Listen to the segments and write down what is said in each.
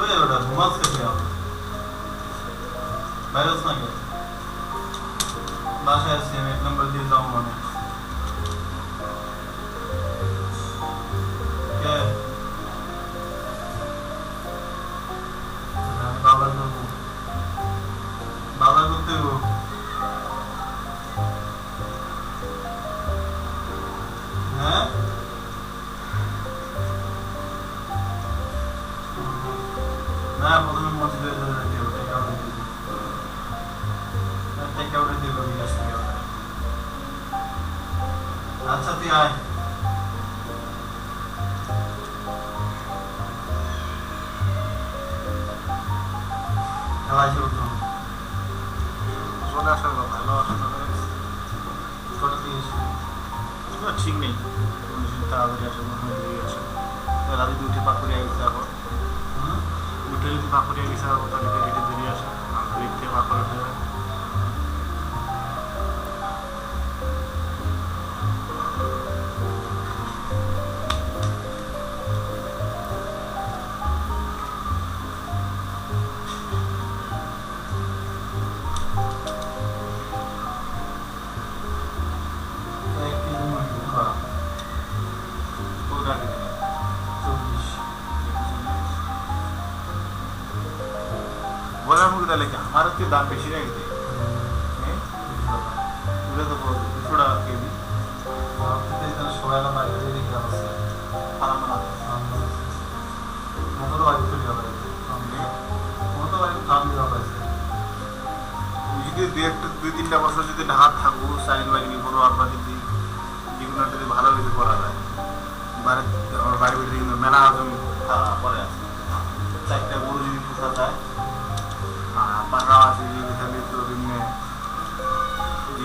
ওই ওটা ঘুমাস খেতে হবে বাইরে না কে বাসায় আছি আমি এক নম্বর দিয়ে আচ্ছা তুই আয় খেলা আছে চলে আসার কথা দিস কোনো ঠিক নেই তাড়াতাড়ি আসে মনে হয় দেরি আসে রাতে দুই উঠে পাকুড়িয়া গেছে আবার যদি পাকুড়িয়া গেছে আবার তাহলে দিয়ে আসে আমি দেখতে পাকুড়া বলার মুখে তাহলে কি আমার দাম বেশি রেখেছে হ্যাঁ? ওটা তো বড় দুশো টাকা কেজি। যদি দুই একটা দুই তিনটা বছর যদি হাত থাকব সাইড বাড়ি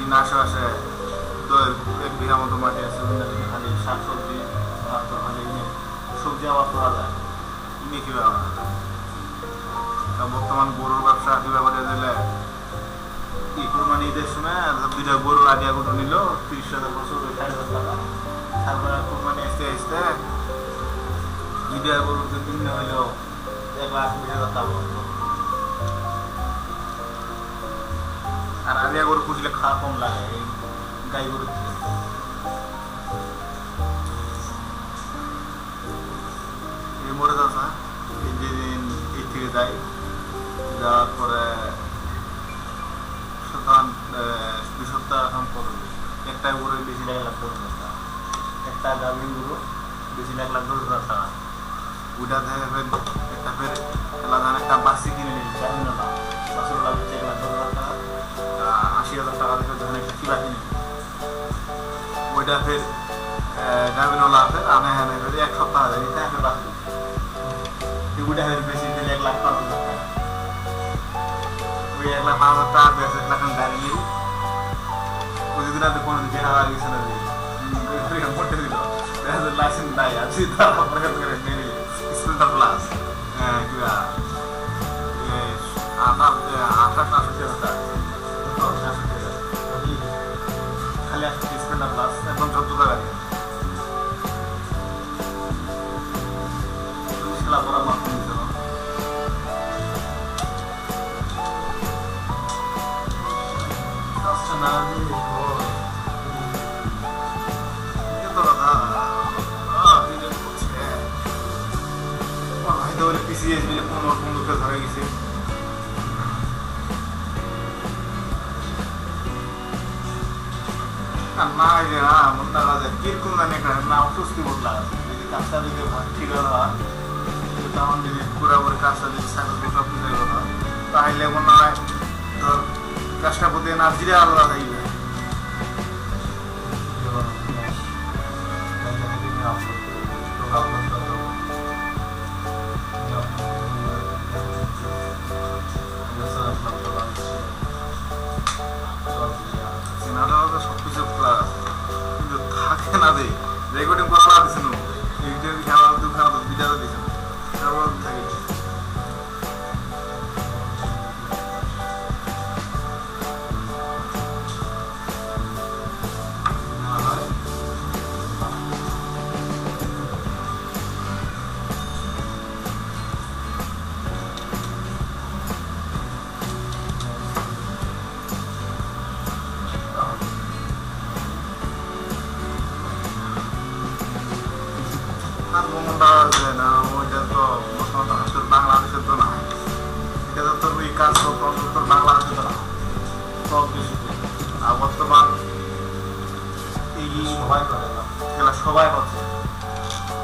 যদি আশেপাশে তো এক বিঘা মতো মাটি আছে ওখানে খালি শাক সবজি তারপর খালি সবজি আবার করা যায়। এমনি কীভাবে বর্তমান গরুর ব্যবসা কীভাবে করে দিলে? কি কোরবানি ঈদের সময় দুইটা গরু আদিয়া গরু নিল, তিরিশ হাজার বছর ষাট হাজার। টাকা তারপরে কোরবানি আসতে আসতে দুইটা গরুতে কিনে হইল এক লাখ বিশ হাজার টাকা আর আদিয়া গরু পুষলে খাওয়া কম লাগে, এই গাই গরু এই মরে যাচ্ছে যেদিন এই থেকে যাই, যাওয়ার পরে তখন দুই সপ্তাহ এখন পরে একটা গরু বেশি এক লাখ দশ একটা গাভিন গরু বেশি এক লাখ দশ হাজার টাকা। ওইটা থেকে ফের একটা ফের খেলা ধান একটা বাসি কিনে নিয়েছি গাভিন না, বাসুর হচ্ছে এক লাখ ওইটা ফের গাভিন লাভ ফের আনে হানে ফের এক সপ্তাহ যায় এটা ফের বাসি ওইটা ফের বেশি দিলে এক লাখ পাঁচ হাজার টাকা ওই এক লাখ পাঁচ হাজার টাকা বেশ এক লাখ গাড়ি নিই ওই যদি না কোনো দিকে হাওয়া গেছে না মোটে দিল লাইসেন্স নাই আছে তারপরে স্কুলটা প্লাস কিবা আঠাশ তো বলে পনেরো বন্ধুকে ধরে গেছে। না যে না মন না লাগে কীরকম জানি একটা না, অস্বস্তি বোধ লাগে যদি যদি হয়, ঠিক হয় তখন যদি পুরোপুরি কাজটা যদি সাকসেস সব কিছু হলো তাহলে মনে হয় ধর, কাজটা প্রতি না জিরে আলাদা থাকবে রেকর্ডিং করা কোনটা যায় না। ওইটা তো বর্তমান হাসপাতাল বাংলাদেশের তো না এটা তো তোর ওই কাজ তো তোর তোর বাংলাদেশে তো না সব কিছুতে আর বর্তমান এই সবাই করে। না সবাই করছে